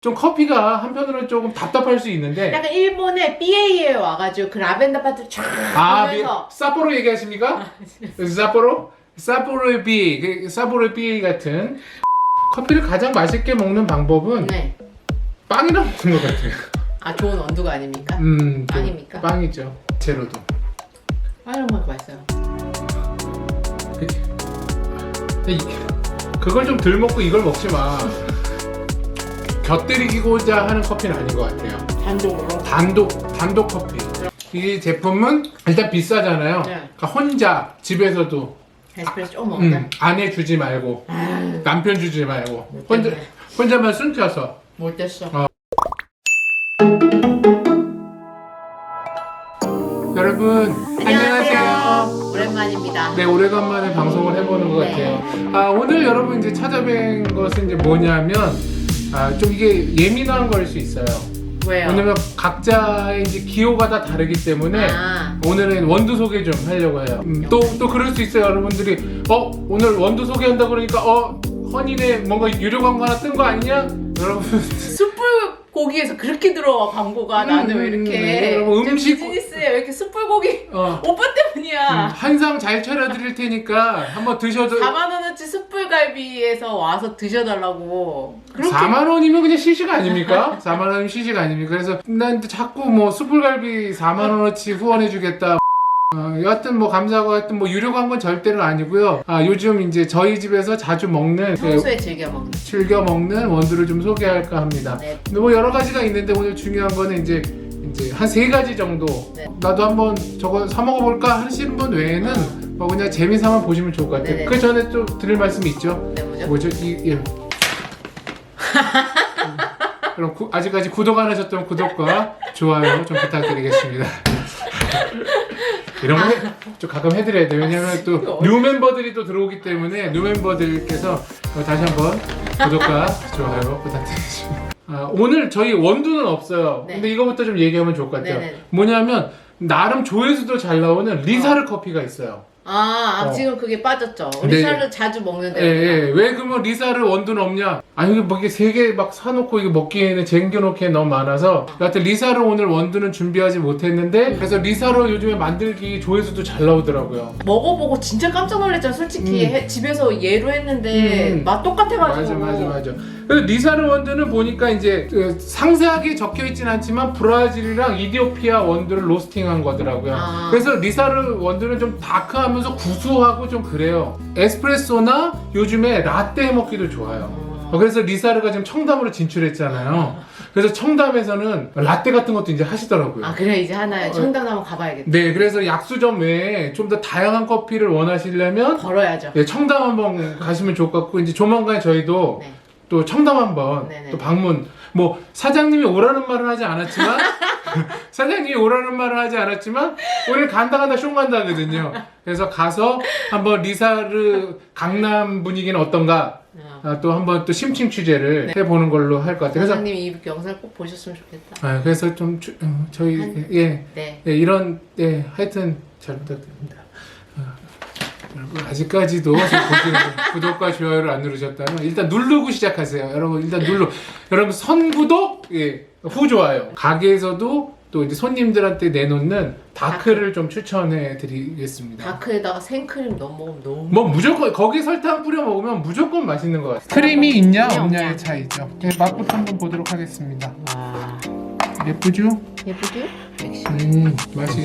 좀 커피가 한편으로는 조금 답답할 수 있는데 약간 일본의 BA에 와가지고 그 라벤더 파트 쫙 아, 미, 보면서 사포로 얘기하십니까? 사포로? 사포로 B, 그 사포로 B 같은 커피를 가장 맛있게 먹는 방법은 네. 빵이라 먹는 것 같아요. 아 좋은 원두가 아닙니까? 음, 좀 빵입니까? 빵이죠. 제로도. 빵이랑 먹으니까 맛있어요. 이- 그걸 좀 덜 먹고 이걸 먹지 마. 곁들이고자 하는 커피는 아닌 것 같아요. 단독으로. 단독 단독 커피. 이 제품은 일단 비싸잖아요. 네. 그러니까 혼자 집에서도 에스프레소 조금 먹는다. 음, 아내 주지 말고 아, 남편 주지 말고 못 혼자. 혼자만 숨겨서 못 됐어. 어. 여러분 안녕하세요. 오랜만입니다. 네 오래간만에 방송을 해보는 것 네. 같아요. 아 오늘 여러분 이제 찾아뵌 것은 이제 뭐냐면 아 좀 이게 예민한 걸 수 있어요. 왜요? 왜냐면 각자의 이제 기호가 다 다르기 때문에 아, 오늘은 원두 소개 좀 하려고 해요. 음, 또, 또 그럴 수 있어요. 여러분들이, 어, 오늘 원두 소개한다 그러니까, 어, 허니네 뭔가 유료 광고 하나 뜬 거 아니냐? 여러분, 숯불 고기에서 그렇게 들어와 광고가 나는 왜 음, 이렇게 네, 여러분, 좀 음식- 비즈니스에 왜 이렇게 숯불 고기 어, 오빠 때문 이야. 한상 잘 차려드릴 테니까 한번 드셔도. 4만 원어치 숯불갈비에서 와서 드셔달라고. 그렇게 4만 원이면 그냥 시식 아닙니까? 4만 원이면 시식 아닙니까? 그래서 난 자꾸 뭐 숯불갈비 4만 원어치 후원해주겠다. 어, 여하튼 뭐 감사하고 하여튼 뭐 유료 광고는 절대로 아니고요. 아 요즘 이제 저희 집에서 자주 먹는 그 평소에 즐겨 먹는. 즐겨 먹는 원두를 좀 소개할까 합니다. 네. 근데 뭐 여러 가지가 있는데 오늘 중요한 거는 이제 한 세 가지 정도 네. 나도 한번 저거 사 먹어볼까 하시는 분 외에는 뭐 그냥 재미삼아 보시면 좋을 것 같아요. 네네. 그 전에 또 드릴 말씀이 있죠. 네, 뭐죠? 뭐죠? 이 예. 음, 그럼 구- 아직까지 구독 안 하셨던 구독과 좋아요 좀 부탁드리겠습니다. 이런 거 좀 가끔 해드려야 돼요. 왜냐면 또 이거 뉴 멤버들이 또 들어오기 때문에 뉴 멤버들께서 어, 다시 한번 구독과 좋아요 부탁드리겠습니다. 아, 오늘 저희 원두는 없어요. 네. 근데 이거부터 좀 얘기하면 좋을 것 같아요. 네네. 뭐냐면 나름 조회수도 잘 나오는 리사르 커피가 있어요. 아, 아, 어. 지금 그게 빠졌죠. 네. 쌀을 자주 먹는데. 예, 예. 왜 그러면 리사르 원두는 없냐? 아니, 이게 뭐 이게 세개 막 사놓고 이게 먹기에는 쟁겨놓기에 너무 많아서. 여하튼 리사르 오늘 원두는 준비하지 못했는데, 그래서 리사르 요즘에 만들기 조회수도 잘 나오더라고요. 먹어보고 진짜 깜짝 놀랐잖아. 솔직히 음. 해- 집에서 얘로 했는데 음. 맛 똑같아가지고. 맞아, 맞아, 맞아. 그래서 리사르 원두는 보니까 이제 그 상세하게 적혀 있진 않지만 브라질이랑 이디오피아 원두를 로스팅한 거더라고요. 아. 그래서 리사르 원두는 좀 다크하면서 구수하고 좀 그래요. 에스프레소나 요즘에 라떼 해 먹기도 좋아요. 어, 그래서 리사르가 지금 청담으로 진출했잖아요. 그래서 청담에서는 라떼 같은 것도 이제 하시더라고요. 아 그래 이제 하나 어. 청담 한번 가봐야겠다. 네, 그래서 약수점 외에 좀 더 다양한 커피를 원하시려면 걸어야죠. 예, 청담 한번 가시면 좋을 것 같고 이제 조만간 저희도 네. 또 청담 한번 네 네. 또 방문 뭐 사장님이 오라는 말은 하지 않았지만 사장님이 오라는 말은 하지 않았지만 우리 간다 간다 숑 간다거든요. 그래서 가서 한번 리사르 강남 분위기는 어떤가 어. 아, 또 한번 또 심층 취재를 네. 해보는 걸로 할 것 같아요. 그래서 사장님 이 영상 꼭 보셨으면 좋겠다. 아, 그래서 좀 추- 음, 저희 한- 예, 네. 예, 이런 예 하여튼 잘 부탁드립니다. 어, 여러분 아직까지도 구독과 좋아요를 안 누르셨다면 일단 누르고 시작하세요. 여러분 일단 눌러. 여러분 선구독 예, 후 좋아요. 가게에서도 또 이제 손님들한테 내놓는 다크를 좀 추천해 드리겠습니다. 다크에다가 생크림 넣어 먹으면 너무. 뭐 무조건 거기 설탕 뿌려 먹으면 무조건 맛있는 것 같아요. 크림이 있냐 네, 없냐의 없냐. 차이죠. 네, 맛부터 한번 보도록 하겠습니다. 와 예쁘죠? 예쁘지? 역시. 음 맛이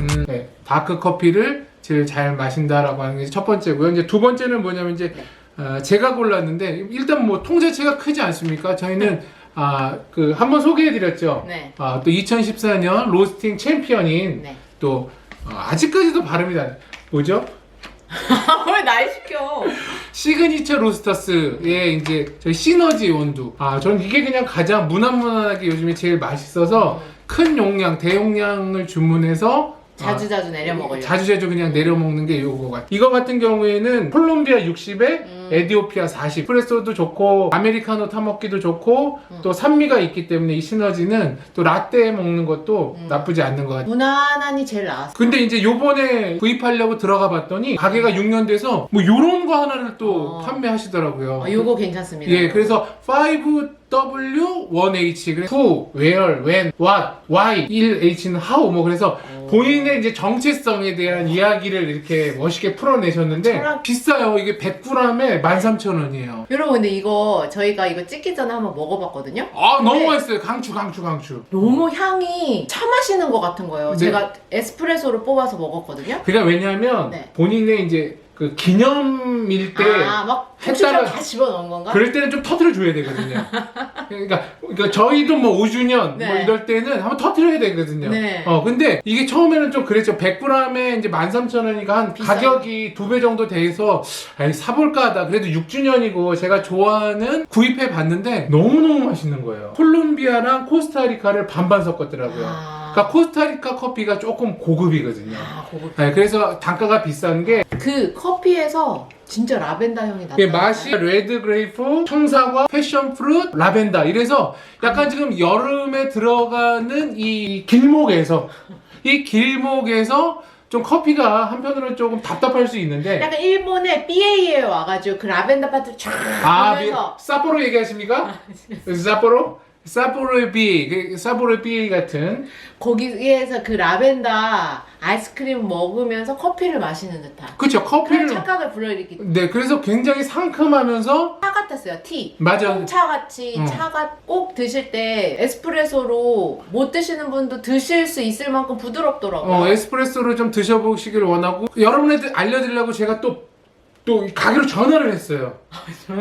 음, 네, 다크 커피를 제일 잘 마신다라고 하는 게 첫 번째고요. 이제 두 번째는 뭐냐면 이제 어, 제가 골랐는데 일단 뭐 통제체가 크지 않습니까? 저희는 아 그 한번 소개해 드렸죠. 네. 아, 또 2014년 로스팅 챔피언인 네. 또 어, 아직까지도 발음이 안 뭐죠? 왜날 시켜? 시그니처 로스터스의 이제 저희 시너지 원두. 아, 저는 이게 그냥 가장 무난무난하게 요즘에 제일 맛있어서 큰 용량, 대용량을 주문해서 자주 아, 자주 내려 먹어요. 자주 자주 그냥 내려 먹는 게 요거 같아요. 이거 같은 경우에는 콜롬비아 60에 음. 에디오피아 40. 프레소도 좋고 아메리카노 타먹기도 좋고 음. 또 산미가 있기 때문에 이 시너지는 또 라떼 먹는 것도 음. 나쁘지 않는 것 같아요. 무난한이 제일 나았어. 근데 이제 요번에 구입하려고 들어가 봤더니 가게가 6년 돼서 뭐 요런 거 하나를 또 어. 판매하시더라고요. 아, 요거 괜찮습니다. 예, 그래서 5W1H 그래서 who, where, when, what, why, 1H는 how 뭐 그래서 본인의 이제 정체성에 대한 이야기를 이렇게 멋있게 풀어내셨는데 철학. 비싸요. 이게 100g에 13,000원이에요. 여러분 근데 이거 저희가 이거 찍기 전에 한번 먹어봤거든요. 아, 너무 네. 맛있어요. 강추, 강추, 강추. 너무 향이 차 마시는 것 같은 거예요. 네. 제가 에스프레소를 뽑아서 먹었거든요. 그러니까 왜냐하면 네. 본인의 이제 그 기념일 때 아막 후추랑 했다가- 다 집어넣은 건가? 그럴 때는 좀 터트려 줘야 되거든요. 그러니까, 그러니까 저희도 뭐 5주년 뭐 네. 이럴 때는 한번 터트려야 되거든요. 네. 어 근데 이게 처음에는 좀 그랬죠. 100g에 이제 13,000원이니까 한 비싸요. 가격이 두 배 정도 돼서 아니 사볼까 하다. 그래도 6주년이고 제가 좋아하는 구입해 봤는데 너무너무 맛있는 거예요. 콜롬비아랑 코스타리카를 반반 섞었더라고요. 아, 그러니까 코스타리카 커피가 조금 고급이거든요. 아, 고급. 네, 그래서 단가가 비싼 게 그 커피에서 진짜 라벤더 향이 나다. 이게 맛이 레드 그레이프, 청사과, 패션 프루트, 라벤더 이래서 약간 지금 여름에 들어가는 이 길목에서 이 길목에서 좀 커피가 한편으로는 조금 답답할 수 있는데 약간 일본의 BA에 와가지고 그 라벤더 파트 쫙 아 미- 하면서 사포로 얘기하십니까? 사포로? B, 그 B 같은. 거기에서 그 라벤더 아이스크림 먹으면서 커피를 마시는 듯한. 그쵸 그런 커피를 착각을 불러일으키 네 그래서 굉장히 상큼하면서 차 같았어요 티. 맞아. 홍차 같이 음. 차가 꼭 드실 때 에스프레소로 못 드시는 분도 드실 수 있을 만큼 부드럽더라고요. 어, 에스프레소를 좀 드셔보시길 원하고 여러분한테 알려드리려고 제가 또 또 가게로 전화를 했어요.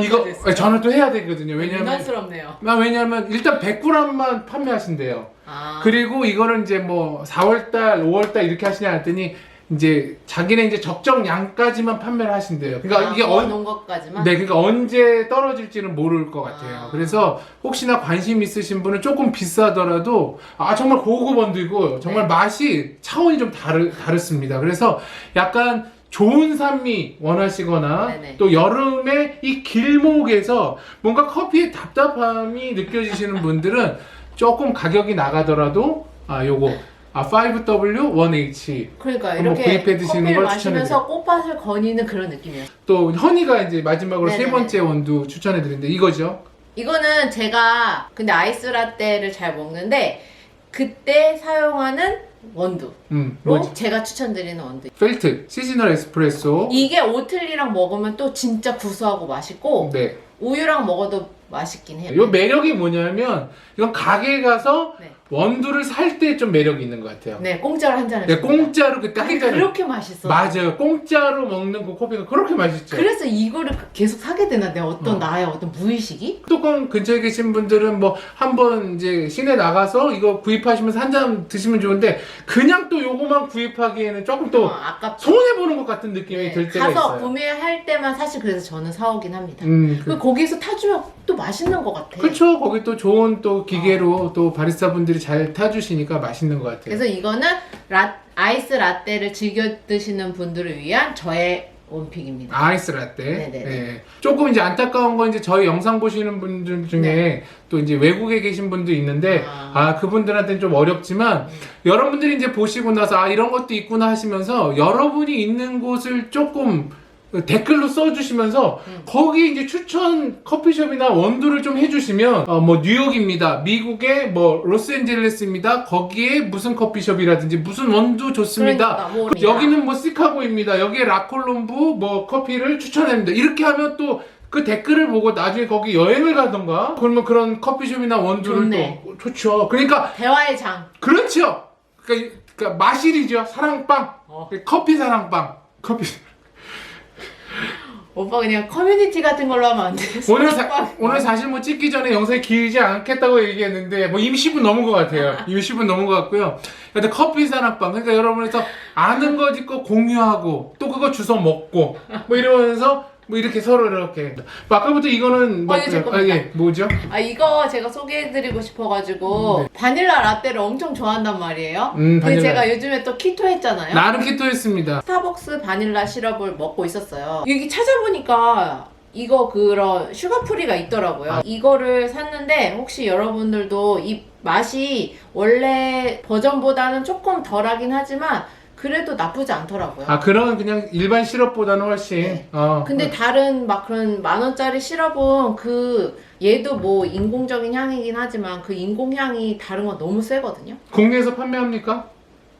이거 아니, 전화 또 해야 되거든요. 왜냐면 유난스럽네요 아, 왜냐면 일단 100g만 판매하신대요. 아, 그리고 이거는 이제 뭐 4월달, 5월달 이렇게 하시냐 했더니 이제 자기네 이제 적정 양까지만 판매를 하신대요. 그러니까 이게 언, 놓은 것까지만 네, 그러니까 언제 떨어질지는 모를 것 같아요. 아. 그래서 혹시나 관심 있으신 분은 조금 비싸더라도 아 정말 고급 원두이고 정말 네. 맛이 차원이 좀 다르 다릅니다. 그래서 약간 좋은 산미 원하시거나 네네. 또 여름에 이 길목에서 뭔가 커피의 답답함이 느껴지시는 분들은 조금 가격이 나가더라도 아 요거 아 5W1H 그러니까 한번 이렇게 구입해 드시는 커피를 걸 마시면서 꽃밭을 거니는 그런 느낌이에요 또 현이가 이제 마지막으로 세 네네네. 번째 원두 추천해 드리는데 이거죠. 이거는 제가 근데 아이스 라떼를 잘 먹는데 그때 사용하는 원두로 음, 뭐지? 제가 추천드리는 원두. 펠트 시즈널 에스프레소. 이게 오틀리랑 먹으면 또 진짜 구수하고 맛있고 네. 우유랑 먹어도 맛있긴 해요. 요 매력이 뭐냐면 이건 가게 가서 네. 원두를 살 때 좀 매력이 있는 것 같아요. 네, 공짜로 한 잔을. 네. 공짜로 그때 한 잔을 그렇게 맛있어. 맞아요. 공짜로 먹는 그 커피가 그렇게 맛있죠. 그래서 이거를 계속 사게 되나 내 어떤 어. 나의 어떤 무의식이? 수도권 근처에 계신 분들은 뭐 한번 이제 시내 나가서 이거 구입하시면서 한 잔 드시면 좋은데 그냥 또 요거만 구입하기에는 조금 또 어, 아깝죠. 손해 보는 것 같은 느낌이 네, 들 때가 가서 있어요. 구매할 때만 사실 그래서 저는 사오긴 합니다. 음, 그, 그 거기서 타주면 또 맛있는 것 같아. 그렇죠. 거기 또 좋은 또 기계로 또 바리스타 분들이 잘 타주시니까 맛있는 것 같아요. 그래서 이거는 라, 아이스 라떼를 즐겨 드시는 분들을 위한 저의 원픽입니다. 아이스 라떼. 네네네. 예. 조금 이제 안타까운 건 이제 저희 영상 보시는 분들 중에 네. 또 이제 외국에 계신 분도 있는데 아. 아, 그분들한테는 좀 어렵지만 음. 여러분들이 이제 보시고 나서 아 이런 것도 있구나 하시면서 여러분이 있는 곳을 조금 댓글로 써주시면서 음. 거기 이제 추천 커피숍이나 원두를 좀 해주시면 어, 뭐 뉴욕입니다 미국의 뭐 로스앤젤레스입니다 거기에 무슨 커피숍이라든지 무슨 원두 좋습니다 그러니까 뭐 여기는 뭐 시카고입니다. 여기에 라콜롬부 뭐 커피를 추천합니다. 이렇게 하면 또 그 댓글을 보고 나중에 거기 여행을 가던가 그러면 그런 커피숍이나 원두를 좋네. 또 좋죠. 그러니까 대화의 장. 그렇죠. 그러니까, 그러니까 마실이죠. 사랑빵. 어. 커피 사랑빵. 커피. 오빠 그냥 커뮤니티 같은 걸로 하면 안 돼. 오늘 사. 오늘 사실 뭐 찍기 전에 영상이 길지 않겠다고 얘기했는데 뭐 이미 10분 넘은 것 같아요. 이미 10분 넘은 것 같고요. 근데 커피 사랑빵 그러니까 여러분에서 아는 거 짓고 공유하고 또 그거 주워 먹고 뭐 이러면서 뭐 이렇게 서로 이렇게 뭐 아까부터 이거는 뭐 어, 이거 제 겁니다. 예, 뭐죠? 아 이거 제가 소개해드리고 싶어가지고 바닐라 라떼를 엄청 좋아한단 말이에요. 음, 근데 바닐라. 제가 요즘에 또 키토 했잖아요. 나름 키토했습니다. 스타벅스 바닐라 시럽을 먹고 있었어요. 여기 찾아보니까 이거 그런 슈거프리가 있더라고요. 아. 이거를 샀는데 혹시 여러분들도 이 맛이 원래 버전보다는 조금 덜하긴 하지만 그래도 나쁘지 않더라고요. 아 그런 그냥 일반 시럽보다는 훨씬 네. 어, 근데 다른 막 그런 만 원짜리 시럽은 그 얘도 뭐 인공적인 향이긴 하지만 그 인공 향이 다른 건 너무 세거든요. 국내에서 판매합니까?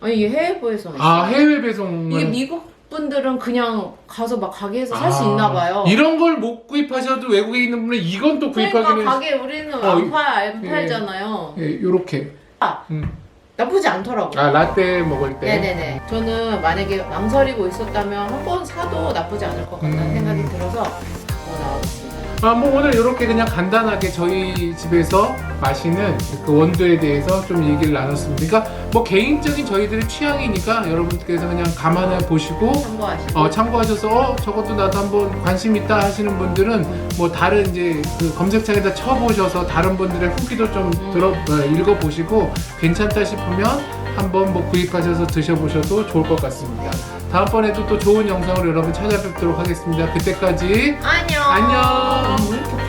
아니 이게 해외에서 아 해외 배송은 이게 미국 분들은 그냥 가서 막 가게에서 살 수 아, 있나 봐요. 이런 걸 못 구입하셔도 외국에 있는 분은 이건 또 그러니까 구입하기는 가게 우리는 어, 안, 팔, 안 예. 팔잖아요. 예, 요렇게 아. 음. 나쁘지 않더라고요. 아 라떼 먹을 때 네네네. 저는 만약에 망설이고 있었다면 한 번 사도 나쁘지 않을 것 같다는 음. 생각이 들어서 갖고 나와봤습니다. 아, 뭐 오늘 이렇게 그냥 간단하게 저희 집에서 마시는 그 원두에 대해서 좀 얘기를 나눴습니다. 그러니까 뭐 개인적인 저희들의 취향이니까 여러분들께서 그냥 감안해 보시고 참고하시고. 어, 참고하셔서 어, 저것도 나도 한번 관심 있다 하시는 분들은 뭐 다른 이제 그 검색창에다 쳐보셔서 다른 분들의 후기도 좀 들어 어, 읽어보시고 괜찮다 싶으면 한번 뭐 구입하셔서 드셔보셔도 좋을 것 같습니다. 다음번에도 또 좋은 영상으로 여러분 찾아뵙도록 하겠습니다. 그때까지 안녕. 안녕. 음.